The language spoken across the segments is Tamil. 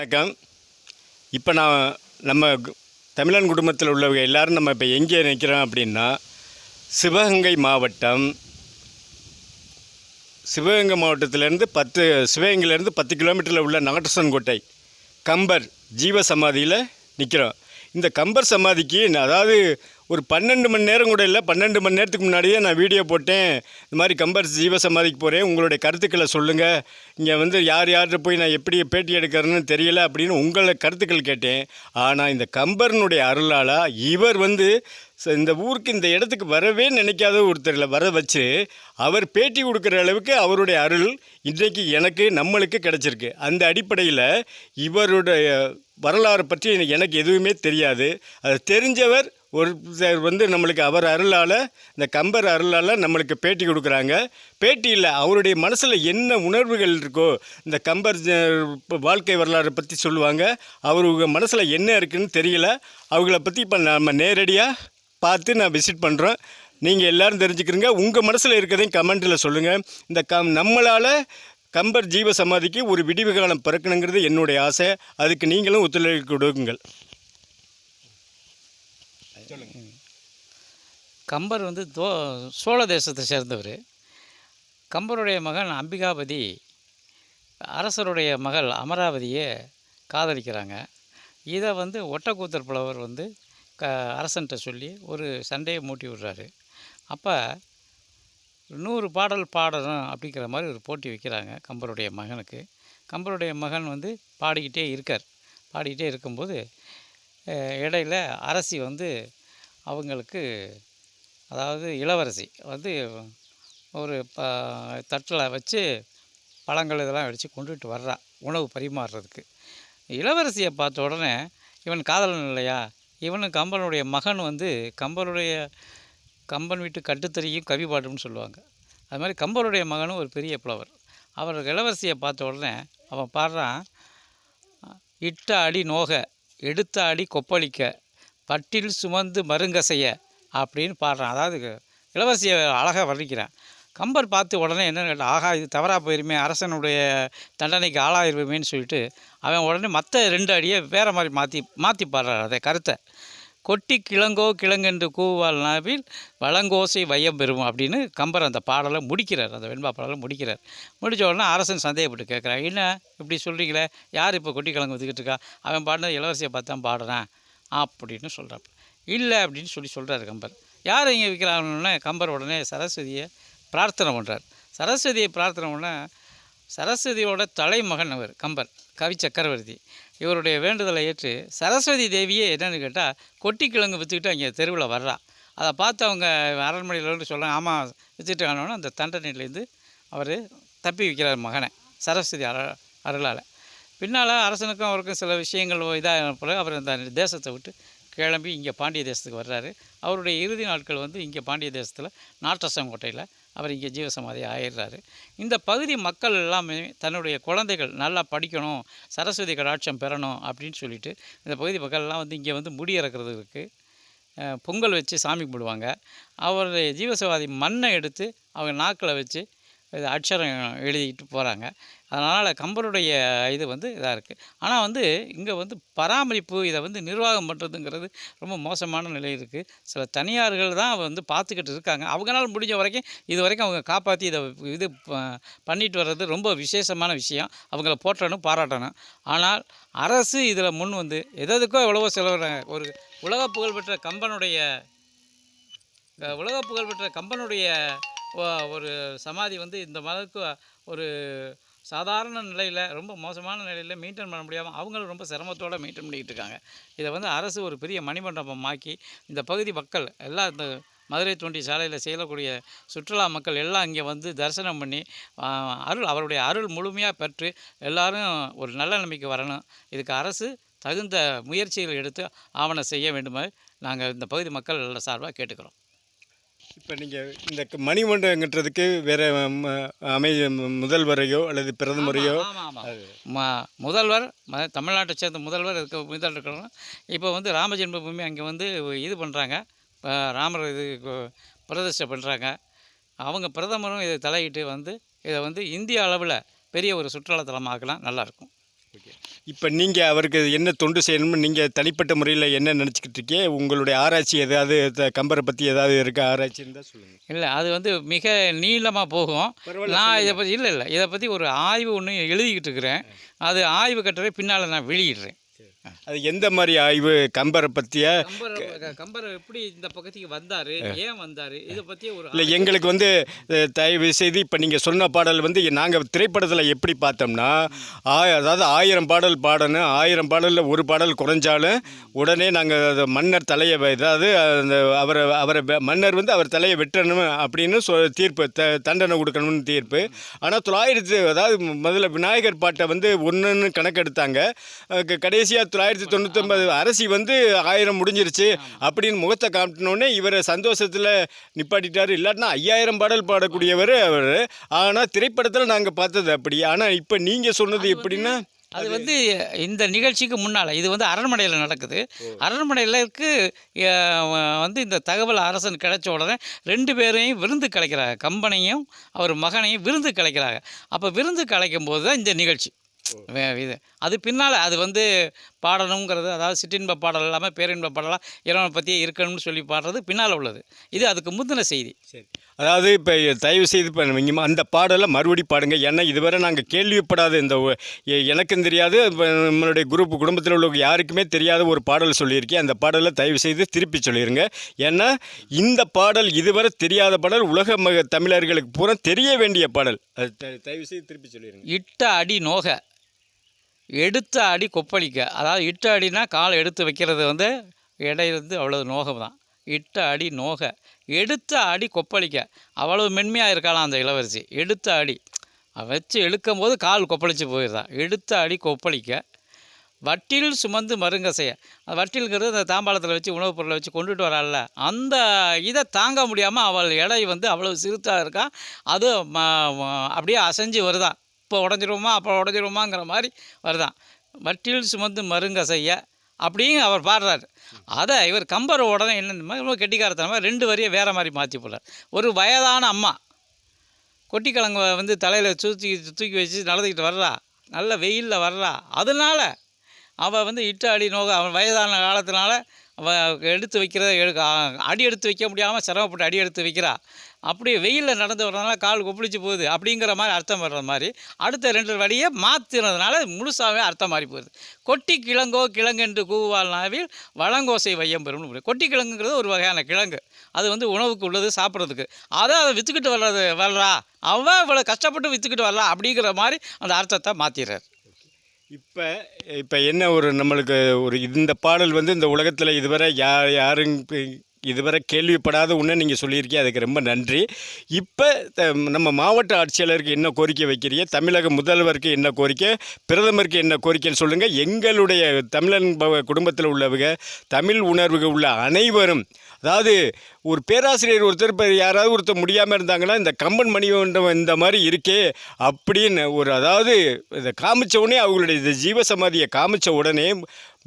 வணக்கம். இப்போ நான் நம்ம தமிழன் குடும்பத்தில் உள்ளவங்க எல்லோரும் நம்ம இப்போ எங்கே நிற்கிறோம் அப்படின்னா சிவகங்கை மாவட்டம். சிவகங்கை மாவட்டத்திலேருந்து பத்து சிவகங்கையிலேருந்து பத்து கிலோமீட்டரில் உள்ள நாகட்டசன்கோட்டை கம்பர் ஜீவ சமாதியில் நிற்கிறோம் இந்த கம்பர் சமாதிக்கு நான் அதாவது ஒரு பன்னெண்டு மணி நேரம் கூட இல்லை பன்னெண்டு மணி நேரத்துக்கு முன்னாடியே நான் வீடியோ போட்டேன். இந்த மாதிரி கம்பர் ஜீவசமாதிக்கு போகிறேன் உங்களுடைய கருத்துக்களை சொல்லுங்கள் இங்கே வந்து யார் யார்கிட்ட போய் நான் எப்படி பேட்டி எடுக்கிறேன்னு தெரியல அப்படின்னு உங்களை கருத்துக்கள் கேட்டேன். ஆனால் இந்த கம்பர்னுடைய அருளால் இவர் வந்து இந்த ஊருக்கு இந்த இடத்துக்கு வரவே நினைக்காத ஒருத்தரில் வர வச்சு அவர் பேட்டி கொடுக்குற அளவுக்கு அவருடைய அருள் இன்றைக்கு எனக்கு நம்மளுக்கு கிடச்சிருக்கு. அந்த அடிப்படையில் இவருடைய வரலாறு பற்றி எனக்கு எதுவுமே தெரியாது. அது தெரிஞ்சவர் ஒரு சிலர் வந்து நம்மளுக்கு அவர் அருளால் இந்த கம்பர் அருளால் நம்மளுக்கு பேட்டி கொடுக்குறாங்க. பேட்டி இல்லை அவருடைய மனசில் என்ன உணர்வுகள் இருக்கோ இந்த கம்பர் வாழ்க்கை வரலாறை பற்றி சொல்லுவாங்க. அவருங்க மனசில் என்ன இருக்குதுன்னு தெரியல. அவங்கள பற்றி இப்போ நம்ம நேரடியாக பார்த்து நான் விசிட் பண்ணுறோம் நீங்கள் எல்லாரும் தெரிஞ்சுக்கிறீங்க. உங்கள் மனசில் இருக்கிறதையும் கமெண்ட்டில் சொல்லுங்கள் இந்த கம் நம்மளால் கம்பர் ஜீவ சமாதிக்கு ஒரு விடிவு காலம் பிறக்கணுங்கிறது என்னுடைய ஆசை. அதுக்கு நீங்களும் ஒத்துழைப்பு கொடுங்கள். கம்பர் வந்து தோ சோழ தேசத்தை சேர்ந்தவர். கம்பருடைய மகன் அம்பிகாபதி அரசருடைய மகள் அமராவதியை காதலிக்கிறாங்க. இதை வந்து ஒட்டக்கூத்தர் புலவர் வந்து க அரசன்ட்ட சொல்லி ஒரு சண்டையை மூட்டி விடுறாரு. அப்போ நூறு பாடல் பாடணும் அப்படிங்கிற மாதிரி ஒரு போட்டி வைக்கிறாங்க கம்பருடைய மகனுக்கு. கம்பருடைய மகன் வந்து பாடிக்கிட்டே இருக்கார். பாடிக்கிட்டே இருக்கும்போது இடையில் இடையில அரசி வந்து அவங்களுக்கு அதாவது இளவரசி வந்து ஒரு ப தட்டில் வச்சு பழங்கள் இதெல்லாம் வச்சு கொண்டுட்டு வர்றா உணவு பரிமாறுறதுக்கு. இளவரசியை பார்த்த உடனே இவன் காதலன் இல்லையா? இவனு கம்பனுடைய மகன் வந்து கம்பனுடைய கம்பன் வீட்டு கட்டுத்தறியும் கவி பாட்டும்னு சொல்லுவாங்க. அது மாதிரி கம்பனுடைய மகனும் ஒரு பெரிய புலவர். அவர் இளவரசியை பார்த்த உடனே அவன் பாடுறான் இட்ட அடி நோக எடுத்த அடி கொப்பளிக்க பட்டில் சுமந்து மருங்கசைய அப்படின்னு பாடுறான். அதாவது இளவரசியை அழகாக வர்ணிக்கிறேன். கம்பர் பார்த்து உடனே என்ன கேட்டால் ஆகா இது தவறாக போயிருமே அரசனுடைய தண்டனைக்கு ஆளாயிருவேன்னு சொல்லிட்டு அவன் உடனே மற்ற ரெண்டு அடியை வேறு மாதிரி மாற்றி மாற்றி பாடுறார் அதை கருத்தை. கொட்டி கிழங்கோ கிழங்கென்று கூவால் நாவில் வளங்கோசை வையம் பெறும் அப்படின்னு கம்பர் அந்த பாடலை முடிக்கிறார் அந்த வெண்பா பாடலை முடிக்கிறார். முடித்த உடனே அரசன் சந்தேகப்பட்டு கேட்குறான் என்ன இப்படி சொல்கிறீங்களே யார் இப்போ கொட்டி கிழங்கு வித்துக்கிட்டு இருக்கா? அவன் பாடின இளவரசியை பார்த்து தான் பாடுறான் அப்படின்னு சொல்கிறான் இல்லை அப்படின்னு சொல்லி சொல்கிறார் கம்பர். யார் இங்கே விற்கிறாங்கன்னு கம்பர் உடனே சரஸ்வதியை பிரார்த்தனை பண்ணுறார் சரஸ்வதியை பிரார்த்தனை பண்ண சரஸ்வதியோட தலைமகன் அவர் கம்பர் கவி சக்கரவர்த்தி. இவருடைய வேண்டுதலை ஏற்று சரஸ்வதி தேவியே என்னன்னு கேட்டால் கொட்டி கிழங்கு விற்றுக்கிட்டு அங்கே தெருவில் வர்றா. அதை பார்த்து அவங்க அரண்மனையில் சொல்ல ஆமாம் விற்றுட்டு அந்த தண்டனையிலேருந்து அவர் தப்பி வைக்கிறார் மகனை சரஸ்வதி அர அருளால். பின்னால் அரசனுக்கும் அவருக்கும் சில விஷயங்கள் இதாக பிறகு அவர் அந்த தேசத்தை விட்டு கிளம்பி இங்கே பாண்டிய தேசத்துக்கு வர்றாரு. அவருடைய இறுதி நாட்கள் வந்து இங்கே பாண்டிய தேசத்தில் நாட்டசங்கோட்டையில் அவர் இங்கே ஜீவசமாதி ஆயிடுறாரு. இந்த பகுதி மக்கள் எல்லாமே தன்னுடைய குழந்தைகள் நல்லா படிக்கணும் சரஸ்வதி கடாட்சம் பெறணும் அப்படின்னு சொல்லிட்டு இந்த பகுதி மக்கள்லாம் வந்து இங்கே வந்து முடி இருக்குது பொங்கல் வச்சு சாமி கும்பிடுவாங்க. அவருடைய ஜீவசவாதி மண்ணை எடுத்து அவங்க நாக்கில் வச்சு இது அட்சரம் எழுதிட்டு போகிறாங்க அதனால் கம்பருடைய இது வந்து இதாக இருக்குது ஆனால் வந்து இங்கே வந்து பராமரிப்பு இதை வந்து நிர்வாகம் பண்ணுறதுங்கிறது ரொம்ப மோசமான நிலை இருக்குது சில தனியார்கள் தான் வந்து பார்த்துக்கிட்டு இருக்காங்க. அவங்களால முடிஞ்ச வரைக்கும் இது வரைக்கும் அவங்க காப்பாற்றி இதை இது பண்ணிட்டு வர்றது ரொம்ப விசேஷமான விஷயம். அவங்கள போற்றணும் பாராட்டணும். ஆனால் அரசு இதில் முன் வந்து எதுக்கோ எவ்வளவோ செலவிடுறாங்க. ஒரு உலக புகழ்பெற்ற கம்பனுடைய உலக புகழ்பெற்ற கம்பனுடைய ஒரு சமாதி வந்து இந்த மதத்துக்கு ஒரு சாதாரண நிலையில் ரொம்ப மோசமான நிலையில் மெயின்டைன் பண்ண முடியாமல் அவங்களும் ரொம்ப சிரமத்தோடு மெயின்டைன் பண்ணிக்கிட்டு இருக்காங்க. இதை வந்து அரசு ஒரு பெரிய மணிமண்டபம் மாக்கி இந்த பகுதி மக்கள் எல்லாம் இந்த மதுரை தோண்டி சாலையில் செய்யக்கூடிய சுற்றுலா மக்கள் எல்லாம் இங்கே வந்து தரிசனம் பண்ணி அருள் அவருடைய அருள் முழுமையாக பெற்று எல்லாரும் ஒரு நல்ல நிலைமைக்கு வரணும். இதுக்கு அரசு தகுந்த முயற்சிகள் எடுத்து ஆவணம் செய்ய வேண்டுமாறு நாங்கள் இந்த பகுதி மக்கள் சார்பாக கேட்டுக்கிறோம். இப்போ நீங்கள் இந்த க- மணிமண்டபங்கிறதுக்கு வேறு அமை முதல்வரையோ அல்லது பிரதமரையோ முதல்வர் ம தமிழ்நாட்டை சேர்ந்த முதல்வர் இருக்க முதல் இருக்கிறோம் இப்போ வந்து ராம ஜென்மபூமி அங்கே வந்து இது பண்ணுறாங்க ராமர் இது பிரதிஷ்டை பண்ணுறாங்க அவங்க பிரதமரும் இதை தலையிட்டு வந்து இதை வந்து இந்திய அளவில் பெரிய ஒரு சுற்றுலாத்தலமாக்கலாம் நல்லாயிருக்கும் இப்போ நீங்கள் அவருக்கு என்ன தொண்டு செய்யணும்னு நீங்கள் தனிப்பட்ட முறையில் என்ன நினச்சிக்கிட்டு இருக்கீங்க? உங்களுடைய ஆராய்ச்சி ஏதாவது கம்பரை பற்றி ஏதாவது இருக்க? ஆராய்ச்சி இருந்தால் சொல்லுங்கள் இல்லை அது வந்து மிக நீளமாக போகும். நான் இதை பற்றி இல்லை இல்லை இதை பற்றி ஒரு ஆய்வு ஒன்று எழுதிக்கிட்டு இருக்கிறேன். அது ஆய்வு கட்டுரை பின்னால் நான் வெளியிடுறேன். அது எந்த மாதிரி ஆய்வு? கம்பரை பற்றிய கம்பர் கம்பர் எப்படி இந்த பக்கத்துக்கு வந்தார்? ஏன் வந்தார்? இதை பற்றி ஒரு இல்லை எங்களுக்கு வந்து தயவு செய்து இப்போ நீங்கள் சொன்ன பாடல் வந்து நாங்கள் திரைப்படத்தில் எப்படி பார்த்தோம்னா ஆ- அதாவது ஆயிரம் பாடல் பாடணும் ஆயிரம் பாடலில் ஒரு பாடல் குறைஞ்சாலும் உடனே நாங்கள் மன்னர் தலையை அதாவது அந்த அவரை அவரை மன்னர் வந்து அவர் தலையை வெட்டணும் அப்படின்னு சொ தீர்ப்பு த தண்டனை கொடுக்கணும்னு தீர்ப்பு. ஆனால் தொள்ளாயிரத்து அதாவது முதல்ல விநாயகர் பாட்டை வந்து ஒன்றுன்னு கணக்கெடுத்தாங்க. கடைசியாக தொள்ளாயிரத்தி தொண்ணூத்தொம்பது அரசி வந்து ஆயிரம் முடிஞ்சிருச்சு அப்படின்னு முகத்தை காட்டினோடனே இவர் சந்தோஷத்தில் நிப்பாட்டிட்டாரு. இல்லாட்டினா ஐயாயிரம் பாடல் பாடக்கூடியவர் அவர். ஆனால் திரைப்படத்தில் நாங்கள் பார்த்தது அப்படி. ஆனால் இப்போ நீங்கள் சொன்னது எப்படின்னா அது வந்து இந்த நிகழ்ச்சிக்கு முன்னால் இது வந்து அரண்மனையில் நடக்குது. அரண்மனையிலக்கு வந்து இந்த தகவல் அரசன் கிடைச்ச உடனே ரெண்டு பேரையும் விருந்து கலைக்கிறாங்க. கம்பனையும் அவர் மகனையும் விருந்து கலைக்கிறாங்க. அப்போ விருந்து கலைக்கும் போது தான் இந்த நிகழ்ச்சி இது. அது பின்னால் அது வந்து பாடணுங்கிறது அதாவது சிற்றின்ப பாடல் இல்லாமல் பேரின்ப பாடலாக இறைவனை பற்றியே இருக்கணும்னு சொல்லி பாடுறது பின்னால் உள்ளது. இது அதுக்கு முந்தின செய்தி. சரி. அதாவது இப்போ தயவு செய்து நீங்கள் அந்த பாடலை மறுபடி பாடுங்க. ஏன்னா இதுவரை நாங்கள் கேள்விப்படாத இந்த எனக்கும் தெரியாது. நம்மளுடைய குரூப் குடும்பத்தில் உள்ளவங்க யாருக்குமே தெரியாத ஒரு பாடல் சொல்லியிருக்கேன். அந்த பாடலை தயவு செய்து திருப்பி சொல்லிடுங்க ஏன்னா இந்த பாடல் இதுவரை தெரியாத பாடல் உலக மக தமிழர்களுக்கு பூரா தெரிய வேண்டிய பாடல். அது த- தயவு செய்து திருப்பி சொல்லிடுங்க இட்ட அடி நோக. எடுத்த அடி கொப்பளிக்க. அதாவது இட்ட அடினா காலை எடுத்து வைக்கிறது வந்து இடையிலிருந்து அவ்வளோ நோகம் தான் இட்ட அடி நோக. எடுத்த அடி கொப்பளிக்க. அவ்வளவு மென்மையாக இருக்கலாம் அந்த இளவரசி. எடுத்த அடி. வச்சு இழுக்கும் போது கால் கொப்பளிச்சு போயிடுதான் எடுத்த அடி கொப்பளிக்க. வட்டில் சுமந்து மருங்க செய்ய அந்த அந்த தாம்பாளத்தில் வச்சு உணவுப் பொருளை வச்சு கொண்டுட்டு வராள்ல. அந்த இதை தாங்க முடியாமல் அவள் எடை வந்து அவ்வளோ சிறுத்தாக இருக்கா. அது அப்படியே அசைஞ்சு வருதான் இப்போ உடஞ்சிருவோமா அப்போ உடஞ்சிருவோமாங்கிற மாதிரி வருதான். வட்டியில் சுமந்து மருங்க செய்ய அப்படின்னு அவர் பாடுறாரு. அதை இவர் கம்பர் உடனே என்னென்ன ரொம்ப கெட்டிக்காரத்தனமாக ரெண்டு வரியை வேறு மாதிரி மாற்றி போடுறார். ஒரு வயதான அம்மா கொட்டிக்கிழங்கு வந்து தலையில் தூக்கி தூக்கி வச்சு நடந்துக்கிட்டு வர்றா நல்ல வெயிலில் வர்றா. அதனால் அவள் வந்து இட்டு அடி நோக அவன் வயதான காலத்தினால அவள் எடுத்து வைக்கிறத எடுக்க அடி எடுத்து வைக்க முடியாமல் சிரமப்பட்டு அடி எடுத்து வைக்கிறா. அப்படியே வெயிலில் நடந்து வர்றதுனால கால் கொப்பளிச்சு போகுது அப்படிங்கிற மாதிரி அர்த்தம் வர்ற மாதிரி அடுத்த ரெண்டு வழியை மாற்றினதுனால முழுசாகவே அர்த்தம் மாறி போகுது. கொட்டி கிழங்கோ கிழங்கென்று என்று கூவாள்னாவில் வளங்கோசை வையம் பெறும்னு கொட்டி கிழங்குங்கிறது ஒரு வகையான கிழங்கு. அது வந்து உணவுக்கு உள்ளது சாப்பிட்றதுக்கு. அதை அதை விற்றுக்கிட்டு வர்றது வர்றா? அவன் இவ்வளோ கஷ்டப்பட்டு விற்றுக்கிட்டு வரலா அப்படிங்கிற மாதிரி அந்த அர்த்தத்தை மாற்றிடுறார் இப்போ இப்போ என்ன ஒரு நம்மளுக்கு ஒரு இந்த பாடல் வந்து இந்த உலகத்தில் இதுவரை யார் யாரும் இதுவரை கேள்விப்படாத ஒன்று நீங்கள் சொல்லியிருக்கீங்க. அதுக்கு ரொம்ப நன்றி. இப்போ நம்ம மாவட்ட ஆட்சியாளருக்கு என்ன கோரிக்கை வைக்கிறீங்க? தமிழக முதல்வருக்கு என்ன கோரிக்கை? பிரதமருக்கு என்ன கோரிக்கைன்னு சொல்லுங்கள் எங்களுடைய தமிழன் ப- குடும்பத்தில் உள்ளவங்க தமிழ் உணர்வுகள் உள்ள அனைவரும் அதாவது ஒரு பேராசிரியர் ஒருத்தர் இப்போ யாராவது ஒருத்தர் முடியாமல் இருந்தாங்கன்னா இந்த கம்பன் மணிமண்டபம் இந்த மாதிரி இருக்கே அப்படின்னு ஒரு அதாவது இதை காமிச்ச உடனே அவங்களுடைய இந்த ஜீவசமாதியை காமிச்ச உடனே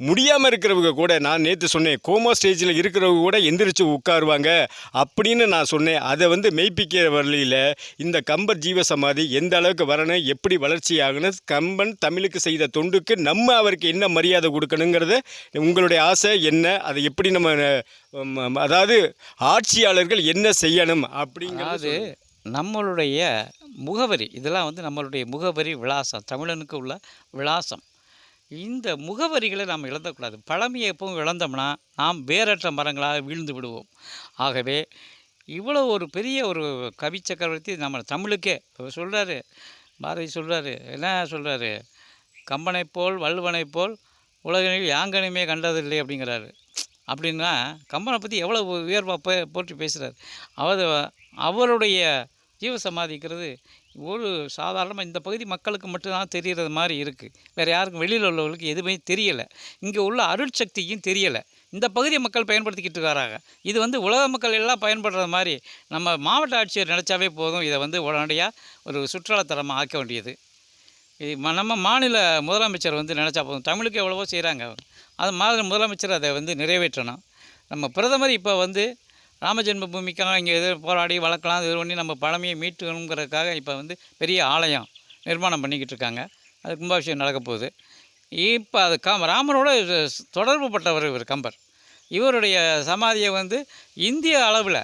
முடியாமல் இருக்கிறவங்க கூட நான் நேற்று சொன்னேன் கோமா ஸ்டேஜில் இருக்கிறவங்க கூட எந்திரிச்சு உட்காருவாங்க அப்படின்னு நான் சொன்னேன். அதை வந்து மெய்ப்பிக்கிற வழியில் இந்த கம்பர் ஜீவசமாதி எந்த அளவுக்கு வரணும் எப்படி வளர்ச்சி ஆகணும் கம்பன் தமிழுக்கு செய்த தொண்டுக்கு நம்ம அவருக்கு என்ன மரியாதை கொடுக்கணுங்கிறத உங்களுடைய ஆசை என்ன அதை எப்படி நம்ம அதாவது ஆட்சியாளர்கள் என்ன செய்யணும் அப்படிங்கிறது நம்மளுடைய முகவரி இதெல்லாம் வந்து நம்மளுடைய முகவரி விலாசம் தமிழனுக்கு உள்ள விலாசம். இந்த முகவரிகளை நாம் இழந்தக்கூடாது. பழமையை எப்பவும் இழந்தோம்னா நாம் வேறற்ற மரங்களாக வீழ்ந்து விடுவோம். ஆகவே இவ்வளோ ஒரு பெரிய ஒரு கவி சக்கரவர்த்தி நம்ம தமிழுக்கே சொல்கிறாரு பாரதி சொல்கிறாரு என்ன சொல்கிறாரு கம்பனைப் போல் வள்ளுவனை போல் உலகினில் யாங்கனுமே கண்டதில்லை அப்படிங்கிறாரு. அப்படின்னா கம்பனை பற்றி எவ்வளோ உயர்வாக போ போற்றி பேசுகிறார் அவர் அவருடைய ஜீவசமாதிக்கிறது ஒரு சாதாரணமாக இந்த பகுதி மக்களுக்கு மட்டும்தான் தெரிகிறது மாதிரி இருக்குது வேறு யாருக்கும் வெளியில் உள்ளவர்களுக்கு எதுவுமே தெரியலை. இங்கே உள்ள அருட்சக்தியும் தெரியலை. இந்த பகுதி மக்கள் பயன்படுத்திக்கிட்டு வராங்க. இது வந்து உலக மக்கள் எல்லாம் பயன்படுற மாதிரி நம்ம மாவட்ட ஆட்சியர் நினச்சாவே போதும். இதை வந்து உடனடியாக ஒரு சுற்றுலாத்தலமாக ஆக்க வேண்டியது. இது நம்ம மாநில முதலமைச்சர் வந்து நினச்சா போதும். தமிழுக்கு எவ்வளவோ செய்கிறாங்க அது மாதிரி முதலமைச்சர் அதை வந்து நிறைவேற்றணும். நம்ம பிரதமர் இப்போ வந்து ராமஜென்ம பூமிக்காக இங்கே எது போராடி வளர்க்கலாம் இது பண்ணி நம்ம பழமையை மீட்டுக்கணுங்கிறதுக்காக இப்போ வந்து பெரிய ஆலயம் நிர்மாணம் பண்ணிக்கிட்டு இருக்காங்க அது கும்பாபிஷேகம் நடக்க போகுது இப்போ அது கம் ராமரோட தொடர்பு பட்டவர் இவர் கம்பர். இவருடைய சமாதியை வந்து இந்திய அளவில்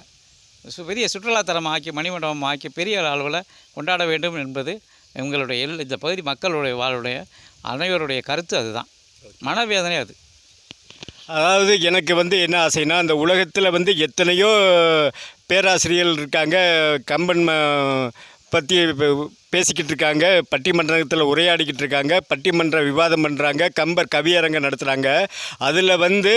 சு- பெரிய சுற்றுலாத்தலம் ஆக்கி மணிமண்டபம் ஆக்கி பெரிய அளவில் கொண்டாட வேண்டும் என்பது எங்களுடைய எல் இந்த பகுதி மக்களுடைய வாழுடைய அனைவருடைய கருத்து அதுதான். மனவேதனை அது. அதாவது எனக்கு வந்து என்ன ஆசைன்னா அந்த உலகத்தில் வந்து எத்தனையோ பேராசிரியர்கள் இருக்காங்க. கம்பன் பற்றி பேசிக்கிட்டு இருக்காங்க. பட்டிமன்றத்தில் உரையாடிக்கிட்டு இருக்காங்க. பட்டிமன்ற விவாதம் பண்ணுறாங்க கம்பர் கவியரங்கம் நடத்துகிறாங்க அதில் வந்து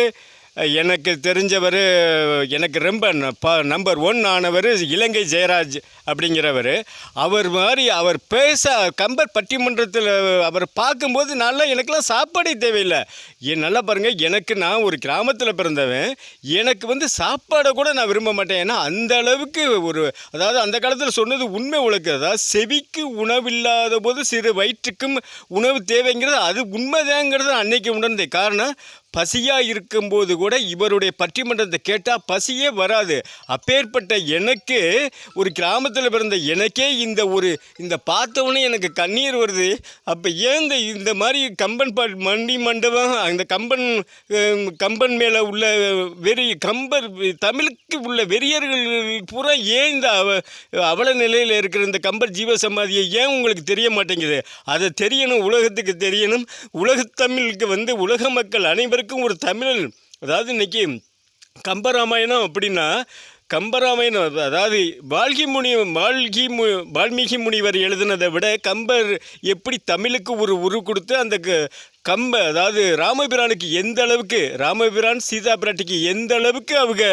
எனக்கு தெரிஞ்சவர் எனக்கு ரொம்ப ந- ப நம்பர் ஒன் ஆனவர் இலங்கை ஜெயராஜ் அப்படிங்கிறவர். அவர் மாதிரி அவர் பேச கம்பர் பட்டிமன்றத்தில் அவர் பார்க்கும்போது நல்லா எனக்கெல்லாம் சாப்பாடே தேவையில்லை. என் நல்லா பாருங்கள் எனக்கு நான் ஒரு கிராமத்தில் பிறந்தவன். எனக்கு வந்து சாப்பாடை கூட நான் விரும்ப மாட்டேன். ஏன்னா அந்த அளவுக்கு ஒரு அதாவது அந்த காலத்தில் சொன்னது உண்மை உலக்கு அதாவது செவிக்கு உணவில்லாத போது சிறு வயிற்றுக்கும் உணவு தேவைங்கிறது அது உண்மைதாங்கிறது அன்னைக்கு உணர்ந்தேன். காரணம் பசியாக இருக்கும்போது கூட இவருடைய பட்டிமன்றத்தை கேட்டால் பசியே வராது. அப்பேற்பட்ட எனக்கு ஒரு கிராமத்தில் பிறந்த எனக்கே இந்த ஒரு இந்த பார்த்தவொடனே எனக்கு கண்ணீர் வருது. அப்போ ஏன் இந்த இந்த மாதிரி கம்பன் பா மண்டி மண்டபம் அந்த கம்பன் கம்பன் மேலே உள்ள வெறி கம்பர் தமிழுக்கு உள்ள வெறியர்கள் பூரா ஏன் இந்த அவ அவல நிலையில் இருக்கிற இந்த கம்பர் ஜீவ சமாதியை ஏன் உங்களுக்கு தெரிய மாட்டேங்குது? அதை தெரியணும் உலகத்துக்கு தெரியணும். உலகத்தமிழுக்கு வந்து உலக மக்கள் அனைவருக்கும் ஒரு தமிழ் அதாவது இன்னைக்கு கம்பராமாயணம் அப்படின்னா கம்பராமாயணம் அதாவது வால்கி முனி வால்கி மு வால்மீகி முனிவர் எழுதினதை விட கம்பர் எப்படி தமிழுக்கு ஒரு உரு கொடுத்து அந்த கம்ப அதாவது ராமபிரானுக்கு எந்த அளவுக்கு ராமபிரான் சீதா பிராட்டிக்கு எந்த அளவுக்கு அவங்க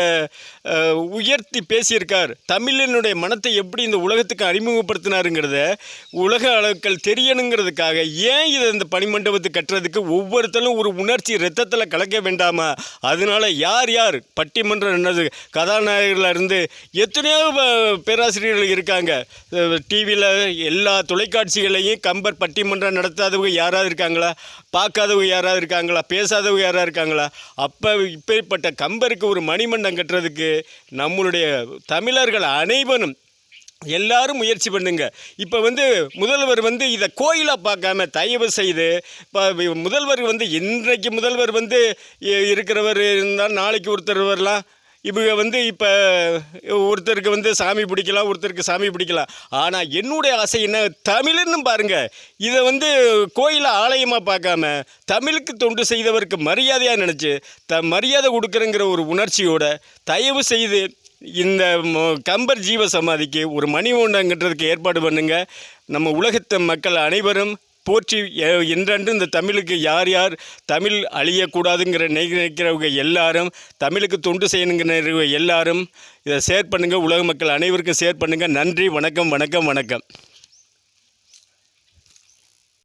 உயர்த்தி பேசியிருக்கார் தமிழனுடைய மனத்தை எப்படி இந்த உலகத்துக்கு அறிமுகப்படுத்தினாருங்கிறத உலக அளவுக்கள் தெரியணுங்கிறதுக்காக ஏன் இதை இந்த பனிமண்டபத்தை கட்டுறதுக்கு ஒவ்வொருத்தரும் ஒரு உணர்ச்சி ரத்தத்தில் கலக்க வேண்டாமா? அதனால யார் யார்? பட்டிமன்றம் என்னது? கதாநாயகர்களாக இருந்து எத்தனையோ பேராசிரியர்கள் இருக்காங்க. டிவியில் எல்லா தொலைக்காட்சிகளையும் கம்பர் பட்டிமன்றம் நடத்தாதவங்க யாராவது இருக்காங்களா? பார்க்காதவங்க யாராவது இருக்காங்களா? பேசாதவங்க யாராவது இருக்காங்களா? அப்போ இப்பேற்பட்ட கம்பருக்கு ஒரு மணிமண்டம் கட்டுறதுக்கு நம்மளுடைய தமிழர்கள் அனைவரும் எல்லாரும் முயற்சி பண்ணுங்க. இப்போ வந்து முதல்வர் வந்து இதை கோயிலாக பார்க்காம தயவு செய்து இப்போ முதல்வர் வந்து இன்றைக்கு முதல்வர் வந்து இருக்கிறவர் இருந்தால் நாளைக்கு ஒருத்தர் வரலாம் இவங்க வந்து இப்போ ஒருத்தருக்கு வந்து சாமி பிடிக்கலாம் ஒருத்தருக்கு சாமி பிடிக்கலாம். ஆனால் என்னுடைய ஆசை என்ன? தமிழ்னு பாருங்க. இதை வந்து கோயிலை ஆலயமாக பார்க்காம தமிழுக்கு தொண்டு செய்தவருக்கு மரியாதையாக நினச்சி த மரியாதை கொடுக்குறங்கிற ஒரு உணர்ச்சியோட தயவு செய்து இந்த ம- கம்பர் ஜீவ சமாதிக்கு ஒரு மணி மணிமண்டங்கிறதுக்கு ஏற்பாடு பண்ணுங்கள் நம்ம உலகத்து மக்கள் அனைவரும் போற்றி எ- என்றென்று இந்த தமிழுக்கு யார் யார் தமிழ் அழியக்கூடாதுங்கிற நினைக்கிறவங்க எல்லாரும் தமிழுக்கு தொண்டு செய்யணுங்கிற எல்லாரும் இதை ஷேர் பண்ணுங்கள் உலக மக்கள் அனைவருக்கும் ஷேர் பண்ணுங்கள் நன்றி வணக்கம் வணக்கம் வணக்கம்.